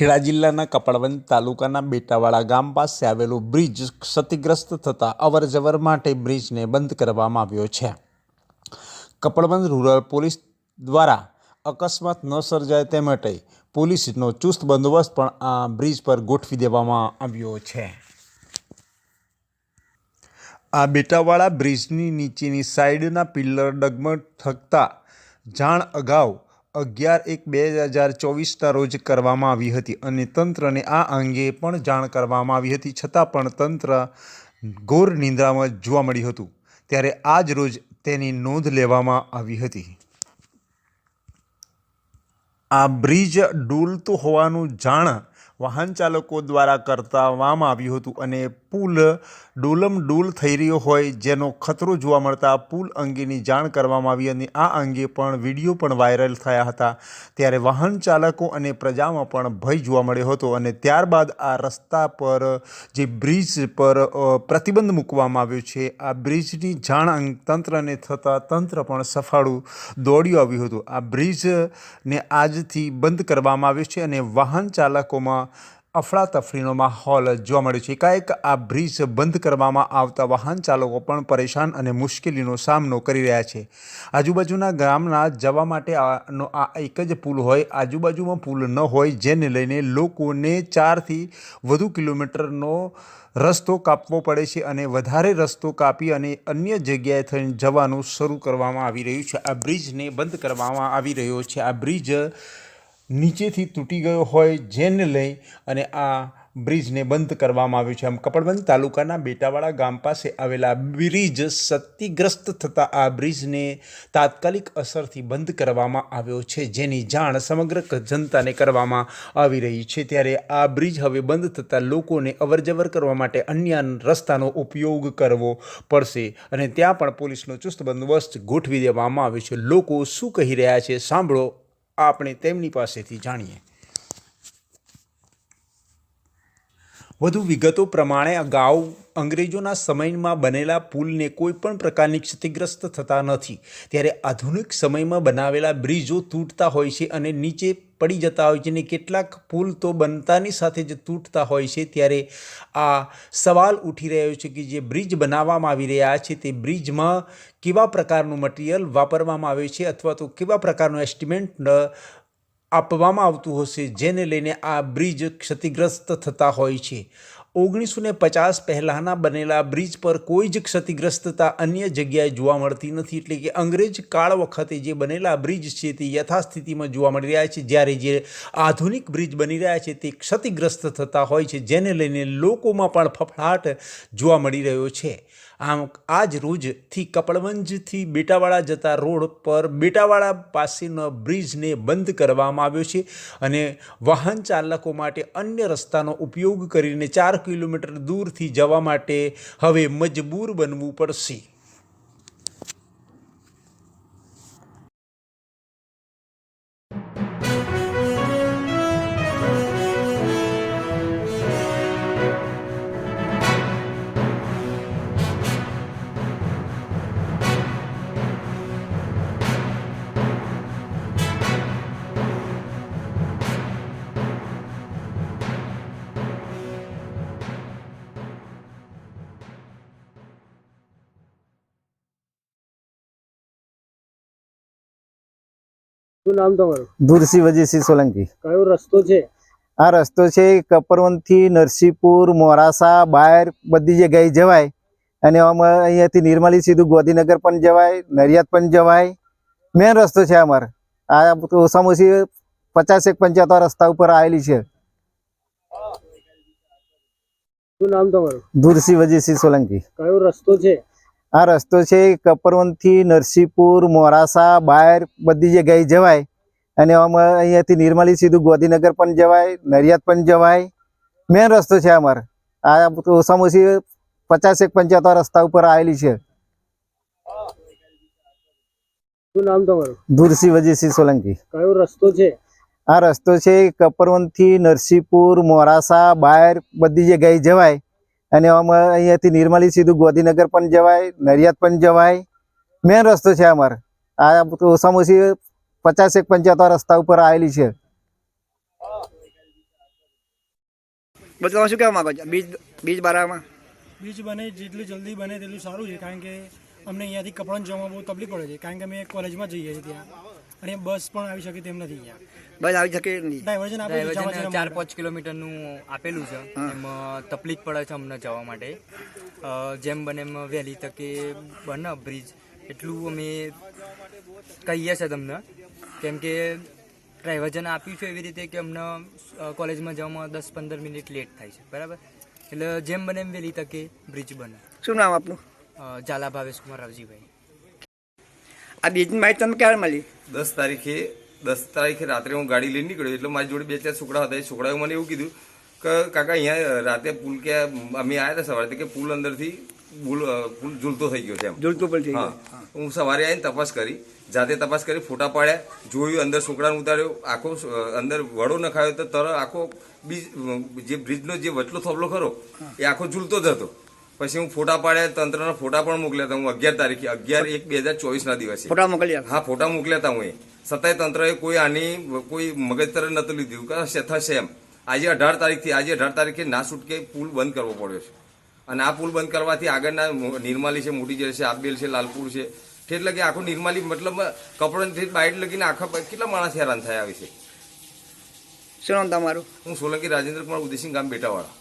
ખેડા જિલ્લાના કપડવંજ તાલુકાના બેટાવાડા ગામ પાસે આવેલું બ્રિજ ક્ષતિગ્રસ્ત થતાં અવરજવર માટે બ્રિજને બંધ કરવામાં આવ્યો છે. કપડવંજ રૂરલ પોલીસ દ્વારા અકસ્માત ન સર્જાય તે માટે પોલીસનો ચુસ્ત બંદોબસ્ત પણ આ બ્રિજ પર ગોઠવી દેવામાં આવ્યો છે. આ બેટાવાળા બ્રિજની નીચેની સાઈડના પિલ્લર ડગમગ થકતા જાણ અગાઉ અગિયાર એક બે હજાર ચોવીસના રોજ કરવામાં આવી હતી અને તંત્રને આ અંગે પણ જાણ કરવામાં આવી હતી. છતાં પણ તંત્ર ઘોર નિંદ્રામાં જોવા મળ્યું હતું. ત્યારે આજ રોજ તેની નોંધ લેવામાં આવી હતી. આ બ્રિજ ડૂલતું હોવાનું જાણ વાહન ચાલકો દ્વારા કરવામાં આવ્યું હતું અને પુલ ડોલમ ડોલ થઈ રહ્યો હોય જેનો ખતરો જોવા મળતા પુલ અંગેની જાણ કરવામાં આવી અને આ અંગે પણ વીડિયો પણ વાયરલ થયા હતા. ત્યારે વાહન ચાલકો અને પ્રજામાં પણ ભય જોવા મળ્યો હતો અને ત્યારબાદ આ રસ્તા પર જે બ્રિજ પર પ્રતિબંધ મૂકવામાં આવ્યો છે, આ બ્રિજની જાણ તંત્રને થતાં તંત્ર પણ સફાળું દોડ્યું આવ્યું હતું. આ બ્રિજને આજથી બંધ કરવામાં આવ્યો છે અને વાહન ચાલકોમાં અફડાતફડીનો માહોલ જોવા મળ્યો છે. એકાએક આ બ્રિજ બંધ કરવામાં આવતા વાહન ચાલકો પણ પરેશાન અને મુશ્કેલીનો સામનો કરી રહ્યા છે. આજુબાજુના ગામના જવા માટે આનો આ એક જ પુલ હોય, આજુબાજુમાં પુલ ન હોય જેને લઈને લોકોને ચારથી વધુ કિલોમીટરનો રસ્તો કાપવો પડે છે અને વધારે રસ્તો કાપી અને અન્ય જગ્યાએ થઈને જવાનું શરૂ કરવામાં આવી રહ્યું છે. આ બ્રિજને બંધ કરવામાં આવી રહ્યો છે. આ બ્રિજ નીચેથી તૂટી ગયો હોય જેને લઈ અને આ બ્રિજને બંધ કરવામાં આવ્યો છે. આમ કપડબંધ તાલુકાના બેટાવાડા ગામ પાસે આવેલા બ્રિજ ક્ષતિગ્રસ્ત થતા આ બ્રિજને તાત્કાલિક અસરથી બંધ કરવામાં આવ્યો છે, જેની જાણ સમગ્ર જનતાને કરવામાં આવી રહી છે. ત્યારે આ બ્રિજ હવે બંધ થતાં લોકોને અવરજવર કરવા માટે અન્ય રસ્તાનો ઉપયોગ કરવો પડશે અને ત્યાં પણ પોલીસનો ચુસ્ત બંદોબસ્ત ગોઠવી દેવામાં આવ્યો છે. લોકો શું કહી રહ્યા છે સાંભળો. આપણે તેમની પાસેથી જાણીએ. વધુ વિગતો પ્રમાણે અગાઉ અંગ્રેજોના સમયમાં બનેલા પુલને કોઈ પણ પ્રકારની ક્ષતિગ્રસ્ત થતા નથી. ત્યારે આધુનિક સમયમાં બનાવેલા બ્રિજો તૂટતા હોય છે અને નીચે પડી જતા હોય છે અને કેટલાક પુલ તો બનતાની સાથે જ તૂટતા હોય છે, ત્યારે આ સવાલ ઉઠી રહ્યો છે કે જે બ્રિજ બનાવવામાં આવી રહ્યા છે તે બ્રિજમાં કેવા પ્રકારનું મટીરિયલ વાપરવામાં આવે છે અથવા તો કેવા પ્રકારનું એસ્ટિમેટ આપવામાં આવતું હશે, જેને લઈને આ બ્રિજ ક્ષતિગ્રસ્ત થતા હોય છે. ઓગણીસો ને પચાસ પહેલાંના બનેલા બ્રિજ પર કોઈ જ ક્ષતિગ્રસ્તતા અન્ય જગ્યાએ જોવા મળતી નથી. એટલે કે અંગ્રેજ કાળ વખતે જે બનેલા બ્રિજ છે તે યથાસ્થિતિમાં જોવા મળી રહ્યા છે. જ્યારે જે આધુનિક બ્રિજ બની રહ્યા છે તે ક્ષતિગ્રસ્ત થતા હોય છે, જેને લઈને લોકોમાં પણ ફફડાટ જોવા મળી રહ્યો છે. આમ આજ રોજથી કપડવંજથી બેટાવાળા જતા રોડ પર બેટાવાળા પાસેનો બ્રિજને બંધ કરવામાં આવ્યો છે અને વાહન ચાલકો માટે અન્ય રસ્તાનો ઉપયોગ કરીને ચાર કિલોમીટર દૂરથી જવા માટે હવે મજબૂર બનવું પડશે. શું નામ તમારું? દુરસી વજીસિંહ સોલંકી. કયો રસ્તો છે? આ રસ્તો છે કપરવનથી નરસિંહપુર મોરાસા બાયર બધી જગ્યાએ જવાય. અને આમાં અહીંયાથી નિર્મલી સીધું ગોધીનગર પણ જવાય નડિયાદ પણ જવાય. મેન રસ્તો છે અમારે. આ ઓછામાં ઓછી પચાસ એક પંચાયતો રસ્તા ઉપર આવેલી છે. શું નામ તમારું? દુરસી વજીસિંહ સોલંકી. કયો રસ્તો છે? આ રસ્તો છે કપરવનથી નરસિંહપુર મોરાસા બાયર બધી જગ્યાએ જવાય. અને આમાં અહીંયાથી નિર્મલી સીધું ગોધીનગર પણ જવાય નડિયાદ પણ જવાય. મેન રસ્તો છે અમારે આ ઓછામાં ઓછી પચાસેક એક રસ્તા ઉપર આવેલી છે. દુરસી વજીસિંહ સોલંકી. કયો રસ્તો છે? આ રસ્તો છે કપરવનથી નરસિંહપુર મોરાસા બાયર બધી જગ્યાએ જવાય. અને આમાં અહીંયાથી નિર્મલી સીધું ગોધીનગર પણ જવાય નડિયાદ પણ જવાય. મેન રસ્તો છે અમારે. આ ઓછામાં ઓછી પચાસ એક પંચાયતો રસ્તા ઉપર આવેલી છે. બદલામાં શું કહેવા માંગો છો? બીજ બીજ બારામાં? બીચ બને જેટલું જલ્દી બને તેટલું સારું છે કારણ કે અમને અહીંયાથી કપડાં જવામાં બહુ તકલીફ પડે છે કારણ કે અમે કોલેજમાં જઈએ છીએ ત્યાં. અને બસ પણ આવી શકે તેમ નથી અહીંયા. બસ આવી શકે નહીં. ડાયવર્જન આપે છે જવા ડાયવર્જન જવા ચાર પાંચ કિલોમીટરનું આપેલું છે. એમાં તકલીફ પડે છે અમને જવા માટે. જેમ બને એમ વહેલી તકે બને બ્રિજ એટલું અમે કહીએ છે તમને. કેમ કે ડ્રાઈવરજન આપ્યું છે એવી રીતે કે અમને કોલેજમાં જવામાં દસ પંદર મિનિટ લેટ થાય છે. બરાબર? એટલે જેમ બને એમ વહેલી તકે બ્રિજ બને. શું નામ આપનું? ઝાલા ભાવેશ કુમાર રાવજીભાઈ. આ બીજી માહિતી તમે ક્યારે મળી? દસ તારીખે દસ તારીખે રાત્રે હું ગાડી લઈને નીકળ્યો એટલે મારી જોડે બે ચાર છોકરા હતા. એ છોકરાએ મને એવું કીધું કે કાકા અહીંયા રાતે પુલ કે અમે આવ્યા હતા સવારે કે પુલ અંદરથી પુલ પુલ ઝૂલતો થઈ ગયો છે એમ. ઝૂલતો પણ થઈ હા. હું સવારે આવીને તપાસ કરી. જાતે તપાસ કરી ફોટા પાડ્યા જોયું અંદર છોકરાને ઉતાર્યો. આખો અંદર વડો નખાયો તો તરત આખો બીજ જે બ્રિજનો જે વચલો થોબલો ખરો એ આખો ઝૂલતો જ હતો. પછી હું ફોટા પાડ્યા તંત્રના ફોટા પણ મોકલ્યા હતા. હું અગિયાર તારીખે અગિયાર એક બે હજાર ચોવીસના દિવસે. ફોટા મોકલી હા ફોટા મોકલ્યા હતા હું એ. છતાંય તંત્રએ કોઈ આની કોઈ મગજ તરફ નતું લીધું. કે હશે થશે એમ. આજે અઢાર તારીખથી આજે અઢાર તારીખે ના છૂટકે પુલ બંધ કરવો પડ્યો છે. અને આ પુલ બંધ કરવાથી આગળના નિર્માલી છે મોટી જેલ છે આપબેલ છે લાલપુર છે. ઠેઠ લગી આખું નિર્માલી મતલબ કપડાંથી બાઇટ લગીને આખા કેટલા માણસ હેરાન થયા આવી છે? શું નામ તમારું? હું સોલંકી રાજેન્દ્ર કુમાર ઉદયસિંહ ગામ બેટાવાળા.